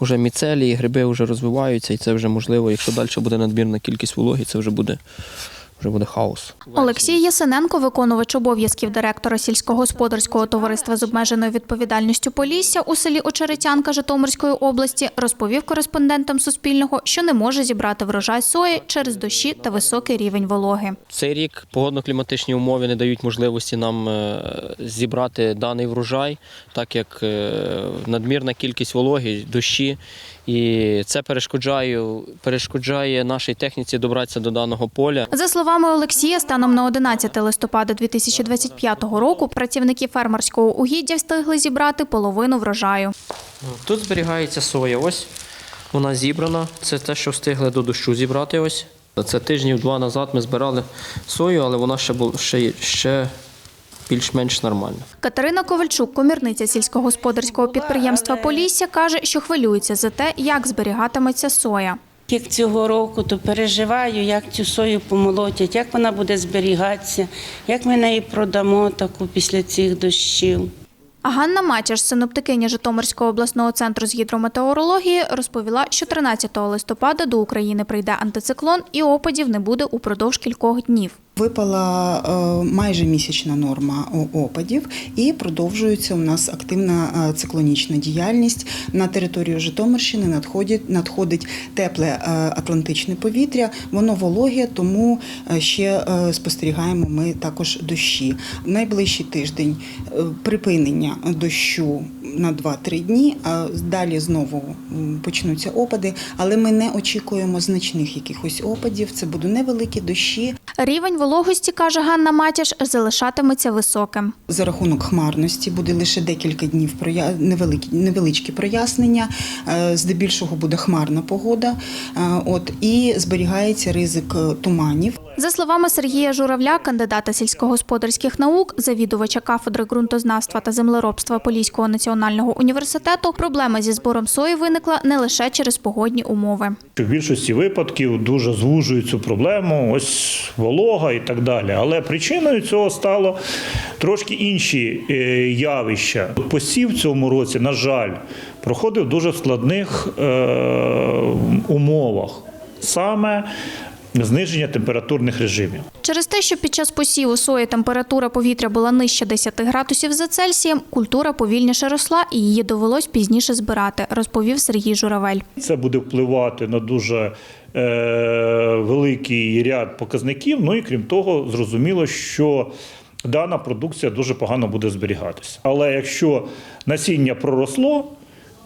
вже міцелії, гриби вже розвиваються, і це вже можливо, якщо далі буде надмірна кількість вологи, це вже буде, вже буде хаос. Олексій Ясиненко, виконувач обов'язків директора сільськогосподарського товариства з обмеженою відповідальністю Полісся у селі Очеретянка Житомирської області, розповів кореспондентам Суспільного, що не може зібрати врожай сої через дощі та високий рівень вологи. Цей рік погодно-кліматичні умови не дають можливості нам е, зібрати даний врожай, так як е, надмірна кількість вологи, дощі. І це перешкоджає, перешкоджає нашій техніці добратися до даного поля. За словами Олексія, станом на 11 листопада 2025 року працівники фермерського угіддя встигли зібрати половину врожаю. Тут зберігається соя. Ось вона зібрана. Це те, що встигли до дощу зібрати. Ось. Це тижнів два назад ми збирали сою, але вона ще була ще, ще більш-менш нормальна. Катерина Ковальчук, комірниця сільськогосподарського підприємства Полісся, каже, що хвилюється за те, як зберігатиметься соя. Як цього року, то переживаю, як цю сою помолотять, як вона буде зберігатися, як ми неї продамо таку після цих дощів. А Ганна Матяш, синоптикиня Житомирського обласного центру з гідрометеорології, розповіла, що 13 листопада до України прийде антициклон і опадів не буде упродовж кількох днів. Випала е, майже місячна норма опадів і продовжується у нас активна е, циклонічна діяльність. На територію Житомирщини надходить, надходить тепле е, атлантичне повітря, воно вологе, тому ще спостерігаємо ми також дощі. Найближчий тиждень припинення дощу на 2-3 дні, а далі знову почнуться опади, але ми не очікуємо значних якихось опадів. Це будуть невеликі дощі. Рівень вологості, каже Ганна Матяш, залишатиметься високим. За рахунок хмарності буде лише декілька днів невеличкі прояснення. Е, Здебільшого буде хмарна погода. Е, От і зберігається ризик е, туманів. За словами Сергія Журавля, кандидата сільськогосподарських наук, завідувача кафедри ґрунтознавства та землеробства Поліського національного університету, проблема зі збором сої виникла не лише через погодні умови. В більшості випадків дуже звужують цю проблему, ось волога і так далі. Але причиною цього стало трошки інші е, явища. Посів цьому році, на жаль, проходив дуже в складних е, умовах. Саме зниження температурних режимів. Через те, що під час посіву сої температура повітря була нижче 10 градусів за Цельсієм, культура повільніше росла і її довелось пізніше збирати, розповів Сергій Журавель. Це буде впливати на дуже е, великий ряд показників. Ну і крім того, зрозуміло, що дана продукція дуже погано буде зберігатися. Але якщо насіння проросло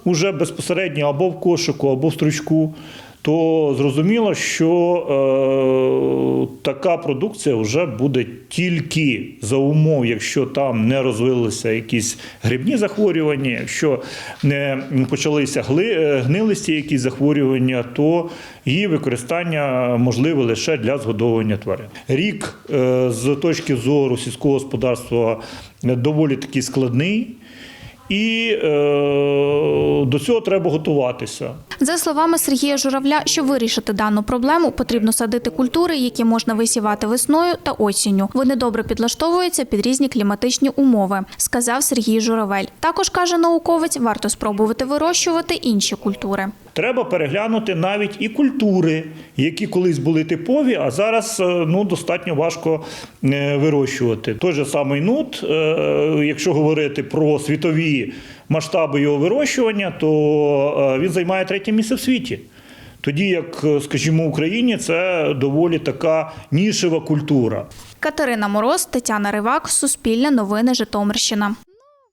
уже безпосередньо або в кошику, або в стручку, то зрозуміло, що е, така продукція вже буде тільки за умов, якщо там не розвилися якісь грибні захворювання, якщо не почалися гли, е, гнилисті якісь захворювання, то її використання можливе лише для згодовування тварин. Рік е, з точки зору сільського господарства доволі таки складний. І е, до цього треба готуватися. За словами Сергія Журавля, щоб вирішити дану проблему, потрібно садити культури, які можна висівати весною та осінню. Вони добре підлаштовуються під різні кліматичні умови, сказав Сергій Журавель. Також каже науковець, варто спробувати вирощувати інші культури. Треба переглянути навіть і культури, які колись були типові, а зараз е, ну, достатньо важко е, вирощувати. Той же самий нут, е, якщо говорити про світові масштаби його вирощування, то він займає третє місце в світі. Тоді як, скажімо, в Україні це доволі така нішева культура. Катерина Мороз, Тетяна Ривак, Суспільне новини, Житомирщина.